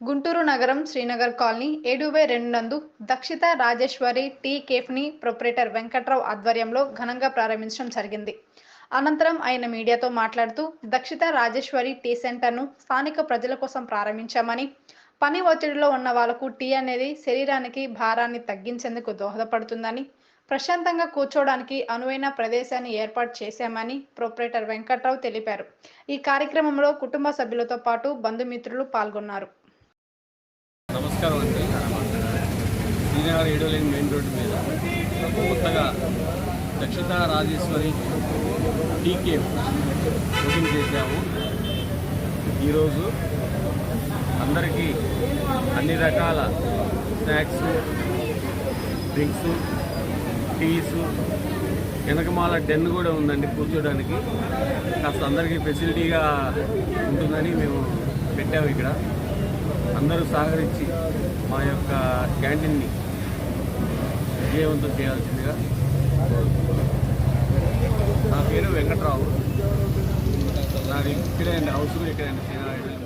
గుంటూరు నగరం శ్రీనగర్ కాలనీ ఏడు బై రెండు నందు దక్షిత రాజేశ్వరి టీ కేఫ్ని ప్రొపరేటర్ వెంకట్రావు ఆధ్వర్యంలో ఘనంగా ప్రారంభించడం జరిగింది. అనంతరం ఆయన మీడియాతో మాట్లాడుతూ దక్షిత రాజేశ్వరి టీ సెంటర్ను స్థానిక ప్రజల కోసం ప్రారంభించామని పని ఒత్తిడిలో ఉన్న వాళ్ళకు టీ అనేది శరీరానికి భారాన్ని తగ్గించేందుకు దోహదపడుతుందని ప్రశాంతంగా కూర్చోవడానికి అనువైన ప్రదేశాన్ని ఏర్పాటు చేశామని ప్రొపరేటర్ వెంకట్రావు తెలిపారు. ఈ కార్యక్రమంలో కుటుంబ సభ్యులతో పాటు బంధుమిత్రులు పాల్గొన్నారు. నమస్కారం అండి. శ్రీనగర్ ఏడోలేని మెయిన్ రోడ్డు మీద కొత్తగా దక్షిత రాజేశ్వరి టీకే బుకింగ్ చేశాము. ఈరోజు అందరికీ అన్ని రకాల స్నాక్స్ డ్రింక్స్ టీస్ వెనకమాల డెన్ కూడా ఉందండి కూర్చోడానికి. కాస్త అందరికీ ఫెసిలిటీగా ఉంటుందని మేము పెట్టాము ఇక్కడ. అందరూ సహకరించి మా యొక్క క్యాంటీన్ని విజయవంతం చేయాల్సిందిగా నా పేరు వెంకట్రావు. నాది ఇక్కడే అండి హౌస్ కూడా ఇక్కడే అండి శ్రీనారాయణ